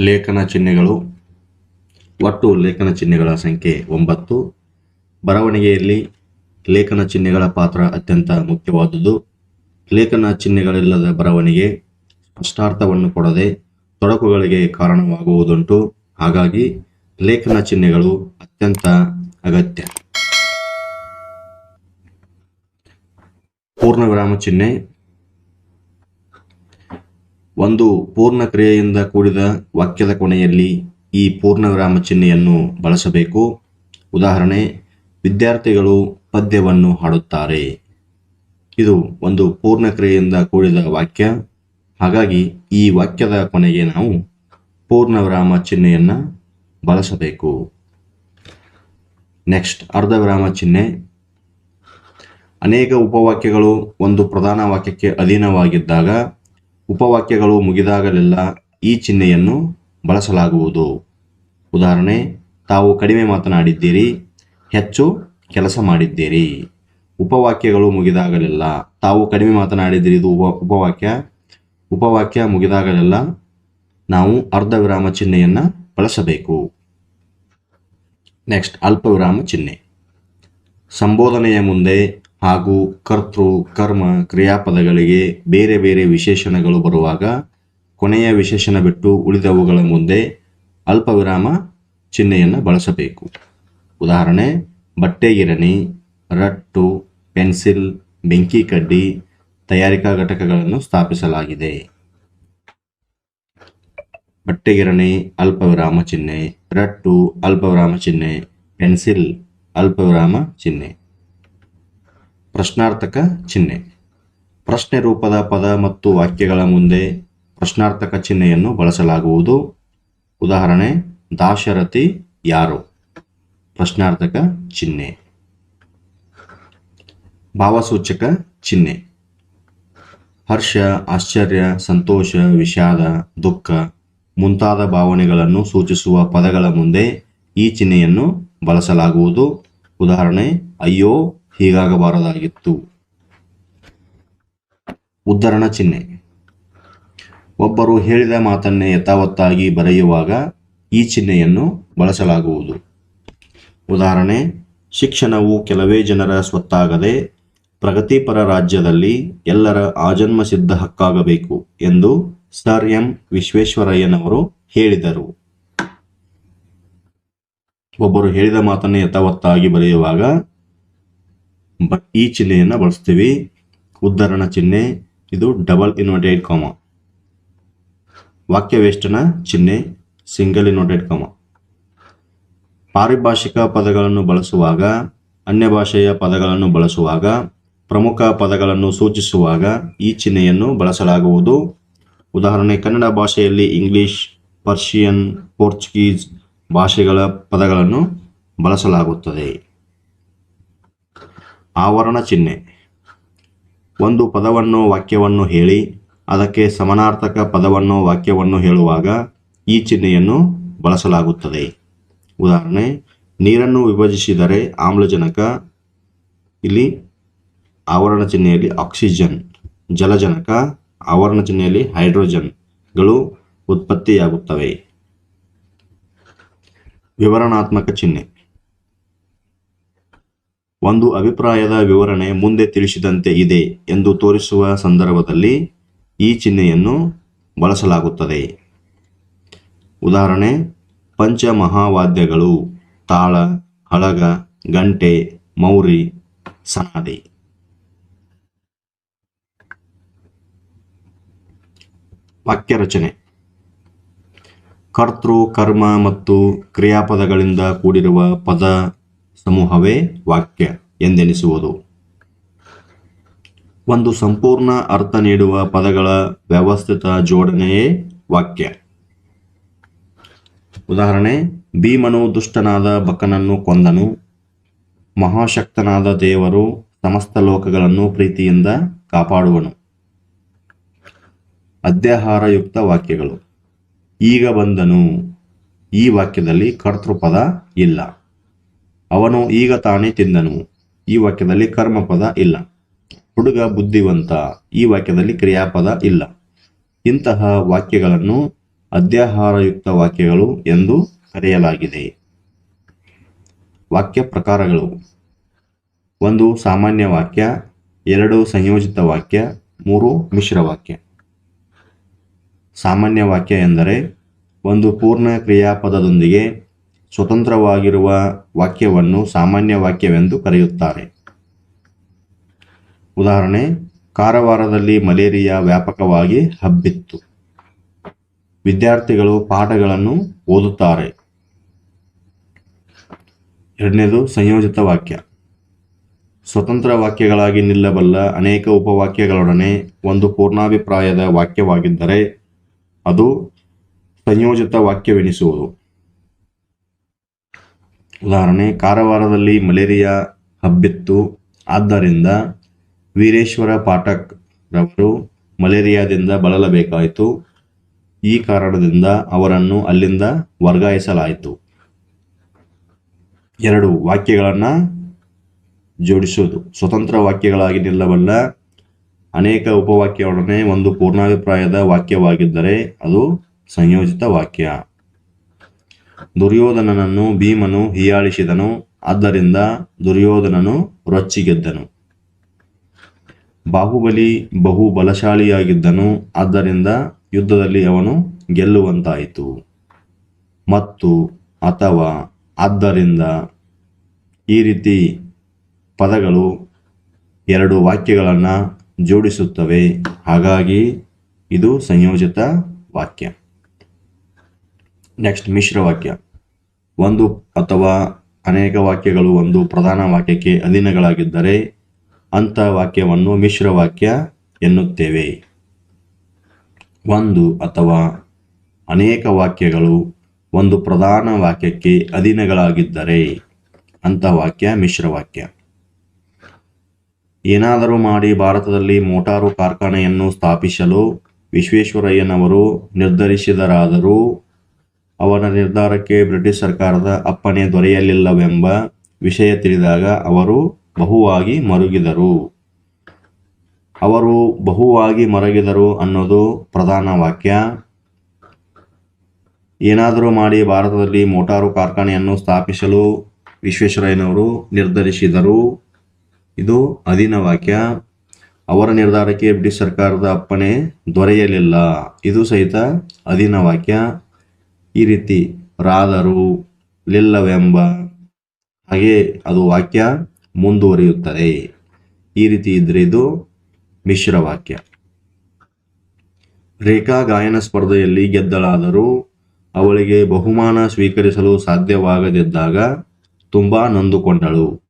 ಲೇಖನ ಚಿಹ್ನೆಗಳು. ಒಟ್ಟು ಲೇಖನ ಚಿಹ್ನೆಗಳ ಸಂಖ್ಯೆ ಒಂಬತ್ತು. ಬರವಣಿಗೆಯಲ್ಲಿ ಲೇಖನ ಚಿಹ್ನೆಗಳ ಪಾತ್ರ ಅತ್ಯಂತ ಮುಖ್ಯವಾದುದು. ಲೇಖನ ಚಿಹ್ನೆಗಳಿಲ್ಲದ ಬರವಣಿಗೆ ಸ್ಪಷ್ಟಾರ್ಥವನ್ನು ಕೊಡದೆ ತೊಡಕುಗಳಿಗೆ ಕಾರಣವಾಗುವುದುಂಟು. ಹಾಗಾಗಿ ಲೇಖನ ಚಿಹ್ನೆಗಳು ಅತ್ಯಂತ ಅಗತ್ಯ. ಪೂರ್ಣ ವಿರಾಮ ಚಿಹ್ನೆ. ಒಂದು ಪೂರ್ಣ ಕ್ರಿಯೆಯಿಂದ ಕೂಡಿದ ವಾಕ್ಯದ ಕೊನೆಯಲ್ಲಿ ಈ ಪೂರ್ಣ ವಿರಾಮ ಚಿಹ್ನೆಯನ್ನು ಬಳಸಬೇಕು. ಉದಾಹರಣೆ, ವಿದ್ಯಾರ್ಥಿಗಳು ಪದ್ಯವನ್ನು ಹಾಡುತ್ತಾರೆ. ಇದು ಒಂದು ಪೂರ್ಣ ಕ್ರಿಯೆಯಿಂದ ಕೂಡಿದ ವಾಕ್ಯ. ಹಾಗಾಗಿ ಈ ವಾಕ್ಯದ ಕೊನೆಗೆ ನಾವು ಪೂರ್ಣ ವಿರಾಮ ಚಿಹ್ನೆಯನ್ನು ಬಳಸಬೇಕು. ನೆಕ್ಸ್ಟ್ ಅರ್ಧ ವಿರಾಮ ಚಿಹ್ನೆ. ಅನೇಕ ಉಪವಾಕ್ಯಗಳು ಒಂದು ಪ್ರಧಾನ ವಾಕ್ಯಕ್ಕೆ ಅಧೀನವಾಗಿದ್ದಾಗ ಉಪವಾಕ್ಯಗಳು ಮುಗಿದಾಗಲೆಲ್ಲ ಈ ಚಿಹ್ನೆಯನ್ನು ಬಳಸಲಾಗುವುದು. ಉದಾಹರಣೆ, ತಾವು ಕಡಿಮೆ ಮಾತನಾಡಿದ್ದೀರಿ, ಹೆಚ್ಚು ಕೆಲಸ ಮಾಡಿದ್ದೀರಿ. ಉಪವಾಕ್ಯಗಳು ಮುಗಿದಾಗಲೆಲ್ಲ, ತಾವು ಕಡಿಮೆ ಮಾತನಾಡಿದ್ದೀರಿ, ಇದು ಉಪ, ಉಪವಾಕ್ಯ. ಉಪವಾಕ್ಯ ಮುಗಿದಾಗಲೆಲ್ಲ, ನಾವು ಅರ್ಧ ವಿರಾಮ ಚಿಹ್ನೆಯನ್ನು ಬಳಸಬೇಕು. ನೆಕ್ಸ್ಟ್ ಅಲ್ಪ ವಿರಾಮ ಚಿಹ್ನೆ. ಸಂಬೋಧನೆಯ ಮುಂದೆ ಹಾಗೂ ಕರ್ತೃ, ಕರ್ಮ, ಕ್ರಿಯಾಪದಗಳಿಗೆ ಬೇರೆ ಬೇರೆ ವಿಶೇಷಣಗಳು ಬರುವಾಗ ಕೊನೆಯ ವಿಶೇಷಣ ಬಿಟ್ಟು ಉಳಿದವುಗಳ ಮುಂದೆ ಅಲ್ಪವಿರಾಮ ಚಿಹ್ನೆಯನ್ನು ಬಳಸಬೇಕು. ಉದಾಹರಣೆ ಬಟ್ಟೆಗಿರಣಿ ರಟ್ಟು, ಪೆನ್ಸಿಲ್, ಬೆಂಕಿ ಕಡ್ಡಿ ತಯಾರಿಕಾ ಘಟಕಗಳನ್ನು ಸ್ಥಾಪಿಸಲಾಗಿದೆ. ಬಟ್ಟೆಗಿರಣಿ ಅಲ್ಪವಿರಾಮ ಅಲ್ಪ ವಿರಾಮ ಚಿಹ್ನೆ, ರಟ್ಟು, ಅಲ್ಪವಿರಾಮ ಚಿಹ್ನೆ, ಪೆನ್ಸಿಲ್, ಅಲ್ಪವಿರಾಮ ಚಿಹ್ನೆ. ಪ್ರಶ್ನಾರ್ಥಕ ಚಿಹ್ನೆ. ಪ್ರಶ್ನೆ ರೂಪದ ಪದ ಮತ್ತು ವಾಕ್ಯಗಳ ಮುಂದೆ ಪ್ರಶ್ನಾರ್ಥಕ ಚಿಹ್ನೆಯನ್ನು ಬಳಸಲಾಗುವುದು. ಉದಾಹರಣೆ, ದಾಶರಥಿ ಯಾರು? ಪ್ರಶ್ನಾರ್ಥಕ ಚಿಹ್ನೆ. ಭಾವಸೂಚಕ ಚಿಹ್ನೆ. ಹರ್ಷ, ಆಶ್ಚರ್ಯ, ಸಂತೋಷ, ವಿಷಾದ, ದುಃಖ ಮುಂತಾದ ಭಾವನೆಗಳನ್ನು ಸೂಚಿಸುವ ಪದಗಳ ಮುಂದೆ ಈ ಚಿಹ್ನೆಯನ್ನು ಬಳಸಲಾಗುವುದು. ಉದಾಹರಣೆ, ಅಯ್ಯೋ ಹೀಗಾಗಬಾರದಾಗಿತ್ತು. ಉದ್ಧರಣ ಚಿಹ್ನೆ. ಒಬ್ಬರು ಹೇಳಿದ ಮಾತನ್ನೇ ಯಥಾವತ್ತಾಗಿ ಬರೆಯುವಾಗ ಈ ಚಿಹ್ನೆಯನ್ನು ಬಳಸಲಾಗುವುದು. ಉದಾಹರಣೆ, ಶಿಕ್ಷಣವು ಕೆಲವೇ ಜನರ ಸ್ವತ್ತಾಗದೆ ಪ್ರಗತಿಪರ ರಾಜ್ಯದಲ್ಲಿ ಎಲ್ಲರ ಆಜನ್ಮ ಸಿದ್ಧ ಹಕ್ಕಾಗಬೇಕು ಎಂದು ಸರ್ ಎಂ ವಿಶ್ವೇಶ್ವರಯ್ಯನವರು ಹೇಳಿದರು. ಒಬ್ಬರು ಹೇಳಿದ ಮಾತನ್ನೇ ಯಥಾವತ್ತಾಗಿ ಬರೆಯುವಾಗ ಈ ಚಿಹ್ನೆಯನ್ನು ಬಳಸ್ತೀವಿ. ಉದ್ಧರಣ ಚಿಹ್ನೆ, ಇದು ಡಬಲ್ ಇನ್ವರ್ಟೆಡ್ ಕಾಮ ವಾಕ್ಯವೇಷ್ಟನ ಚಿಹ್ನೆ ಸಿಂಗಲ್ ಇನ್ವರ್ಟೆಡ್ ಕಾಮ ಪಾರಿಭಾಷಿಕ ಪದಗಳನ್ನು ಬಳಸುವಾಗ, ಅನ್ಯ ಭಾಷೆಯ ಪದಗಳನ್ನು ಬಳಸುವಾಗ, ಪ್ರಮುಖ ಪದಗಳನ್ನು ಸೂಚಿಸುವಾಗ ಈ ಚಿಹ್ನೆಯನ್ನು ಬಳಸಲಾಗುವುದು. ಉದಾಹರಣೆ, ಕನ್ನಡ ಭಾಷೆಯಲ್ಲಿ ಇಂಗ್ಲಿಷ್, ಪರ್ಷಿಯನ್, ಪೋರ್ಚುಗೀಸ್ ಭಾಷೆಗಳ ಪದಗಳನ್ನು ಬಳಸಲಾಗುತ್ತದೆ. ಆವರಣ ಚಿಹ್ನೆ. ಒಂದು ಪದವನ್ನು ವಾಕ್ಯವನ್ನು ಹೇಳಿ, ಅದಕ್ಕೆ ಸಮಾನಾರ್ಥಕ ಪದವನ್ನು ವಾಕ್ಯವನ್ನು ಹೇಳುವಾಗ ಈ ಚಿಹ್ನೆಯನ್ನು ಬಳಸಲಾಗುತ್ತದೆ. ಉದಾಹರಣೆ, ನೀರನ್ನು ವಿಭಜಿಸಿದರೆ ಆಮ್ಲಜನಕ, ಇಲ್ಲಿ ಆವರಣ ಚಿಹ್ನೆಯಲ್ಲಿ ಆಕ್ಸಿಜನ್, ಜಲಜನಕ, ಆವರಣ ಚಿಹ್ನೆಯಲ್ಲಿ ಹೈಡ್ರೋಜನ್ಗಳು ಉತ್ಪತ್ತಿಯಾಗುತ್ತವೆ. ವಿವರಣಾತ್ಮಕ ಚಿಹ್ನೆ. ಒಂದು ಅಭಿಪ್ರಾಯದ ವಿವರಣೆ ಮುಂದೆ ತಿಳಿಸಿದಂತೆ ಇದೆ ಎಂದು ತೋರಿಸುವ ಸಂದರ್ಭದಲ್ಲಿ ಈ ಚಿಹ್ನೆಯನ್ನು ಬಳಸಲಾಗುತ್ತದೆ. ಉದಾಹರಣೆ, ಪಂಚಮಹಾವಾದ್ಯಗಳು, ತಾಳ, ಹಳಗ, ಗಂಟೆ, ಮೌರಿ ಸನಾದಿ ವಾಕ್ಯ ರಚನೆ ಕರ್ತೃ, ಕರ್ಮ ಮತ್ತು ಕ್ರಿಯಾಪದಗಳಿಂದ ಕೂಡಿರುವ ಪದ ಸಮೂಹವೇ ವಾಕ್ಯ ಎಂದೆನಿಸುವುದು. ಒಂದು ಸಂಪೂರ್ಣ ಅರ್ಥ ನೀಡುವ ಪದಗಳ ವ್ಯವಸ್ಥಿತ ಜೋಡಣೆಯೇ ವಾಕ್ಯ. ಉದಾಹರಣೆ, ಭೀಮನು ದುಷ್ಟನಾದ ಬಕನನ್ನು ಕೊಂದನು. ಮಹಾಶಕ್ತನಾದ ದೇವರು ಸಮಸ್ತ ಲೋಕಗಳನ್ನು ಪ್ರೀತಿಯಿಂದ ಕಾಪಾಡುವನು. ಅಧ್ಯಾಹಾರಯುಕ್ತ ವಾಕ್ಯಗಳು. ಈಗ ಬಂದನು. ಈ ವಾಕ್ಯದಲ್ಲಿ ಕರ್ತೃಪದ ಇಲ್ಲ. ಅವನು ಈಗ ತಾನೇ ತಿಂದನು. ಈ ವಾಕ್ಯದಲ್ಲಿ ಕರ್ಮಪದ ಇಲ್ಲ. ಹುಡುಗ ಬುದ್ಧಿವಂತ, ಈ ವಾಕ್ಯದಲ್ಲಿ ಕ್ರಿಯಾಪದ ಇಲ್ಲ. ಇಂತಹ ವಾಕ್ಯಗಳನ್ನು ಅಧ್ಯಾಹಾರಯುಕ್ತ ವಾಕ್ಯಗಳು ಎಂದು ಕರೆಯಲಾಗಿದೆ. ವಾಕ್ಯ ಪ್ರಕಾರಗಳು. ಒಂದು ಸಾಮಾನ್ಯ ವಾಕ್ಯ, ಎರಡು ಸಂಯೋಜಿತ ವಾಕ್ಯ, ಮೂರು ಮಿಶ್ರ ವಾಕ್ಯ. ಸಾಮಾನ್ಯ ವಾಕ್ಯ ಎಂದರೆ ಒಂದು ಪೂರ್ಣ ಕ್ರಿಯಾಪದದೊಂದಿಗೆ ಸ್ವತಂತ್ರವಾಗಿರುವ ವಾಕ್ಯವನ್ನು ಸಾಮಾನ್ಯ ವಾಕ್ಯವೆಂದು ಕರೆಯುತ್ತಾರೆ. ಉದಾಹರಣೆ, ಕಾರವಾರದಲ್ಲಿ ಮಲೇರಿಯಾ ವ್ಯಾಪಕವಾಗಿ ಹಬ್ಬಿತ್ತು. ವಿದ್ಯಾರ್ಥಿಗಳು ಪಾಠಗಳನ್ನು ಓದುತ್ತಾರೆ. ಎರಡನೇದು, ಸಂಯೋಜಿತ ವಾಕ್ಯ. ಸ್ವತಂತ್ರ ವಾಕ್ಯಗಳಾಗಿ ನಿಲ್ಲಬಲ್ಲ ಅನೇಕ ಉಪವಾಕ್ಯಗಳೊಡನೆ ಒಂದು ಪೂರ್ಣಾಭಿಪ್ರಾಯದ ವಾಕ್ಯವಾಗಿದ್ದರೆ ಅದು ಸಂಯೋಜಿತ ವಾಕ್ಯವೆನಿಸುವುದು. ಉದಾಹರಣೆ, ಕಾರವಾರದಲ್ಲಿ ಮಲೇರಿಯಾ ಹಬ್ಬಿತ್ತು. ಆದ್ದರಿಂದ ವೀರೇಶ್ವರ ಪಾಠಕ್ ರವರು ಮಲೇರಿಯಾದಿಂದ ಬಳಲಬೇಕಾಯಿತು. ಈ ಕಾರಣದಿಂದ ಅವರನ್ನು ಅಲ್ಲಿಂದ ವರ್ಗಾಯಿಸಲಾಯಿತು. ಎರಡು ವಾಕ್ಯಗಳನ್ನು ಜೋಡಿಸುವುದು ಸ್ವತಂತ್ರ ವಾಕ್ಯಗಳಾಗಿ ನಿಲ್ಲಬಲ್ಲ ಅನೇಕ ಉಪವಾಕ್ಯಗಳೊಡನೆ ಒಂದು ಪೂರ್ಣಾಭಿಪ್ರಾಯದ ವಾಕ್ಯವಾಗಿದ್ದರೆ ಅದು ಸಂಯೋಜಿತ ವಾಕ್ಯ. ದುರ್ಯೋಧನನನ್ನು ಭೀಮನು ಹೀಯಾಳಿಸಿದನು, ಆದ್ದರಿಂದ ದುರ್ಯೋಧನನು ರೊಚ್ಚಿಗೆದ್ದನು. ಬಾಹುಬಲಿ ಬಹು ಬಲಶಾಲಿಯಾಗಿದ್ದನು ಆದ್ದರಿಂದ ಯುದ್ಧದಲ್ಲಿ ಅವನು ಗೆಲ್ಲುವಂತಾಯಿತು. ಮತ್ತು ಅಥವಾ ಆದ್ದರಿಂದ ಈ ರೀತಿ ಪದಗಳು ಎರಡು ವಾಕ್ಯಗಳನ್ನು ಜೋಡಿಸುತ್ತವೆ, ಹಾಗಾಗಿ ಇದು ಸಂಯೋಜಿತ ವಾಕ್ಯ. ನೆಕ್ಸ್ಟ್ ಮಿಶ್ರ ವಾಕ್ಯ ಒಂದು ಅಥವಾ ಅನೇಕ ವಾಕ್ಯಗಳು ಒಂದು ಪ್ರಧಾನ ವಾಕ್ಯಕ್ಕೆ ಅಧೀನಗಳಾಗಿದ್ದರೆ ಅಂಥ ವಾಕ್ಯವನ್ನು ಮಿಶ್ರ ವಾಕ್ಯ ಎನ್ನುತ್ತೇವೆ. ಒಂದು ಅಥವಾ ಅನೇಕ ವಾಕ್ಯಗಳು ಒಂದು ಪ್ರಧಾನ ವಾಕ್ಯಕ್ಕೆ ಅಧೀನಗಳಾಗಿದ್ದರೆ ಅಂಥ ವಾಕ್ಯ ಮಿಶ್ರ ವಾಕ್ಯ. ಏನಾದರೂ ಮಾಡಿ ಭಾರತದಲ್ಲಿ ಮೋಟಾರು ಕಾರ್ಖಾನೆಯನ್ನು ಸ್ಥಾಪಿಸಲು ವಿಶ್ವೇಶ್ವರಯ್ಯನವರು ನಿರ್ಧರಿಸಿದರಾದರೂ ಅವರ ನಿರ್ಧಾರಕ್ಕೆ ಬ್ರಿಟಿಷ್ ಸರ್ಕಾರದ ಅಪ್ಪಣೆ ದೊರೆಯಲಿಲ್ಲವೆಂಬ ವಿಷಯ ತಿಳಿದಾಗ ಅವರು ಬಹುವಾಗಿ ಮರುಗಿದರು. ಅವರು ಬಹುವಾಗಿ ಮರಗಿದರು ಅನ್ನೋದು ಪ್ರಧಾನ ವಾಕ್ಯ. ಏನಾದರೂ ಮಾಡಿ ಭಾರತದಲ್ಲಿ ಮೋಟಾರು ಕಾರ್ಖಾನೆಯನ್ನು ಸ್ಥಾಪಿಸಲು ವಿಶ್ವೇಶ್ವರಯ್ಯನವರು ನಿರ್ಧರಿಸಿದರು. ಇದು ಅಧೀನ ವಾಕ್ಯ. ಅವರ ನಿರ್ಧಾರಕ್ಕೆ ಬ್ರಿಟಿಷ್ ಸರ್ಕಾರದ ಅಪ್ಪಣೆ ದೊರೆಯಲಿಲ್ಲ. ಇದು ಸಹಿತ ಅಧೀನ ವಾಕ್ಯ. ಈ ರೀತಿ ರಾದರು ಲಿಲ್ಲವೆಂಬ ಹಾಗೆ ಅದು ವಾಕ್ಯ ಮುಂದುವರಿಯುತ್ತದೆ. ಈ ರೀತಿ ಇದ್ರೆ ಇದು ಮಿಶ್ರ ವಾಕ್ಯ. ರೇಖಾ ಗಾಯನ ಸ್ಪರ್ಧೆಯಲ್ಲಿ ಗೆದ್ದಳಾದರೂ ಅವಳಿಗೆ ಬಹುಮಾನ ಸ್ವೀಕರಿಸಲು ಸಾಧ್ಯವಾಗದಿದ್ದಾಗ ತುಂಬಾ ನೊಂದುಕೊಂಡಳು.